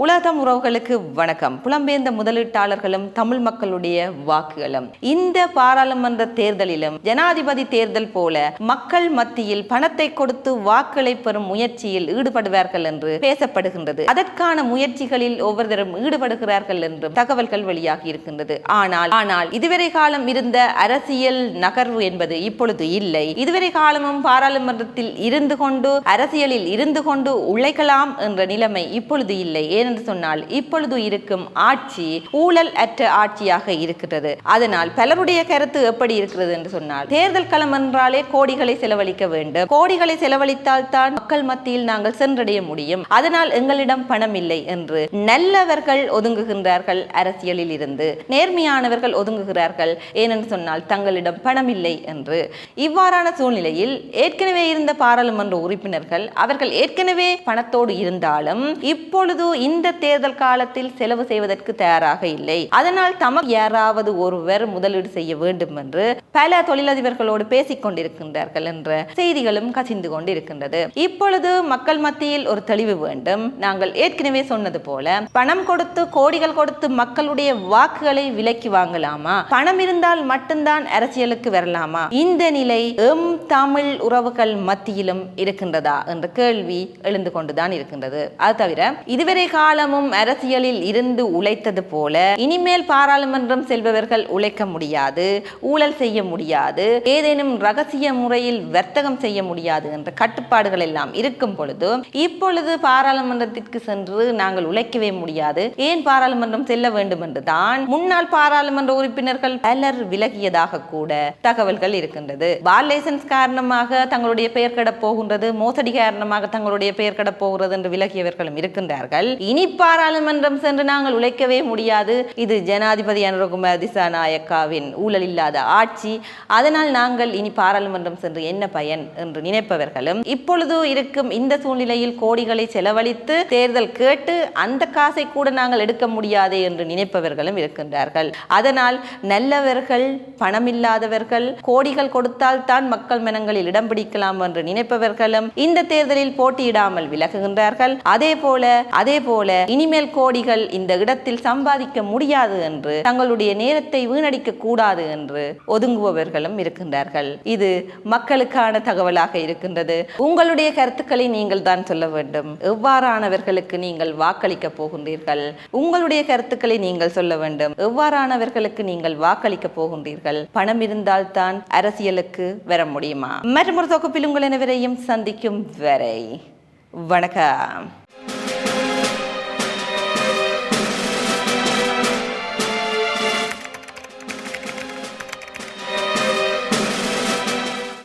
உலகம் உறவுகளுக்கு வணக்கம். புலம்பெயர்ந்த முதலீட்டாளர்களும் தமிழ் மக்களுடைய வாக்குகளும். இந்த பாராளுமன்ற தேர்தலிலும் ஜனாதிபதி தேர்தல் போல மக்கள் மத்தியில் பணத்தை கொடுத்து வாக்களை பெறும் முயற்சியில் ஈடுபடுவார்கள் என்று பேசப்படுகின்றது. அதற்கான முயற்சிகளில் ஒவ்வொருத்தரும் ஈடுபடுகிறார்கள் என்றும் தகவல்கள் வெளியாகி இருக்கின்றது. ஆனால் ஆனால் இதுவரை காலம் இருந்த அரசியல் நகர்வு என்பது இப்பொழுது இல்லை. இதுவரை காலமும் பாராளுமன்றத்தில் இருந்து கொண்டு அரசியலில் இருந்து கொண்டு உழைக்கலாம் என்ற நிலைமை இப்பொழுது இல்லை. ஏனென்று சொன்னால் இப்பொழுது இருக்கும் ஆட்சி ஊழல் அற்ற ஆட்சியாக இருக்கிறது அதனால் பலருடைய கருத்து எப்படி இருக்கிறது என்று சொன்னால் தேர்தல் களம் என்றாலே கோடிகளை செலவழிக்க வேண்டும். கோடிகளை செலவழித்தால் தான் மக்கள் மத்தியில் நாங்கள் சென்றடைய முடியும். அதனால் எங்களிடம் பணம் இல்லை என்று நல்லவர்கள் ஒதுங்குகின்றார்கள் அரசியலில் இருந்து. நேர்மையானவர்கள் ஒதுங்குகிறார்கள். ஏனென்று சொன்னால் தங்களிடம் பணம் இல்லை என்று. இவ்வாறான சூழ்நிலையில் ஏற்கனவே இருந்த பாராளுமன்ற உறுப்பினர்கள் அவர்கள் ஏற்கனவே பணத்தோடு இருந்தாலும் இப்பொழுது இந்த தேர்தல் காலத்தில் செலவு செய்வதற்கு தயாராக இல்லை. அதனால் தமக்கு யாராவது ஒருவர் முதலீடு செய்ய வேண்டும் என்று பல தொழிலதிபர்களோடு பேசிக் கொண்டிருக்கின்றார்கள் என்ற செய்திகளும் கசிந்து கொண்டிருக்கின்றது. இப்பொழுது மக்கள் மத்தியில் ஒரு தெளிவு வேண்டும். நாங்கள் ஏற்கனவே சொன்னது போல பணம் கொடுத்து கோடிகள் கொடுத்து மக்களுடைய வாக்குகளை விலக்கி வாங்கலாமா? பணம் இருந்தால் மட்டும்தான் அரசியலுக்கு வரலாமா? இந்த நிலை எம் தமிழ் உறவுகள் மத்தியிலும் இருக்கின்றதா? என்ற கேள்வி எழுந்து கொண்டுதான் இருக்கின்றது. அது தவிர இதுவரை காலமும் அரசியலில் இருந்து உழைத்தது போல இனிமேல் பாராளுமன்றம் செல்பவர்கள் உழைக்க முடியாது ஊழல் செய்ய முடியாது ஏதேனும் ரகசிய முறையில் வர்த்தகம் செய்ய முடியாது என்ற கட்டுப்பாடுகள் எல்லாம் இருக்கும் பொழுது இப்பொழுது பாராளுமன்றத்திற்கு சென்று நாங்கள் உழைக்கவே முடியாது. ஏன் பாராளுமன்றம் செல்ல வேண்டும் என்றுதான் முன்னாள் பாராளுமன்ற உறுப்பினர்கள் பலர் விலகியதாக கூட தகவல்கள் இருக்கின்றது. பார் லைசன்ஸ் காரணமாக தங்களுடைய பெயர் கெட போகின்றது மோசடி காரணமாக தங்களுடைய பெயர் கெட போகிறது என்று விலகியவர்களும் இருக்கின்றார்கள். இனி பாராளுமன்றம் சென்று நாங்கள் உழைக்கவே முடியாது. இது ஜனாதிபதி அனுரகுமார் திசாநாயக்காவின் ஊழல் இல்லாத ஆட்சி. அதனால் நாங்கள் இனி பாராளுமன்றம் சென்று என்ன பயன் என்று நினைப்பவர்களும் இப்பொழுது இருக்கும் இந்த சூழ்நிலையில் கோடிகளை செலவழித்து தேர்தல் கேட்டு அந்த காசை கூட நாங்கள் எடுக்க முடியாதே என்று நினைப்பவர்களும் இருக்கின்றார்கள். அதனால் நல்லவர்கள் பணமில்லாதவர்கள் கோடிகள் கொடுத்தால் தான் மக்கள் மனங்களில் இடம் பிடிக்கலாம் என்று நினைப்பவர்களும் இந்த தேர்தலில் போட்டியிடாமல் விலகுகின்றார்கள். அதே போல அதே போல போல இனிமேல் கோடிகள் இந்த இடத்தில் சம்பாதிக்க முடியாது என்று தங்களுடைய நேரத்தை வீணடிக்க கூடாது என்று ஒதுங்குபவர்களும் இருக்கின்றார்கள். இது மக்களுக்கான தகவலாக இருக்கின்றது. உங்களுடைய கருத்துக்களை நீங்கள் தான் சொல்ல வேண்டும். எவ்வாறானவர்களுக்கு நீங்கள் வாக்களிக்க போகின்றீர்கள்? உங்களுடைய கருத்துக்களை நீங்கள் சொல்ல வேண்டும். எவ்வாறானவர்களுக்கு நீங்கள் வாக்களிக்க போகின்றீர்கள்? பணம் இருந்தால் தான் அரசியலுக்கு வர முடியுமா? மற்றொரு தொகுப்பில் உங்கள் அனைவரையும் சந்திக்கும் வரை வணக்கம்.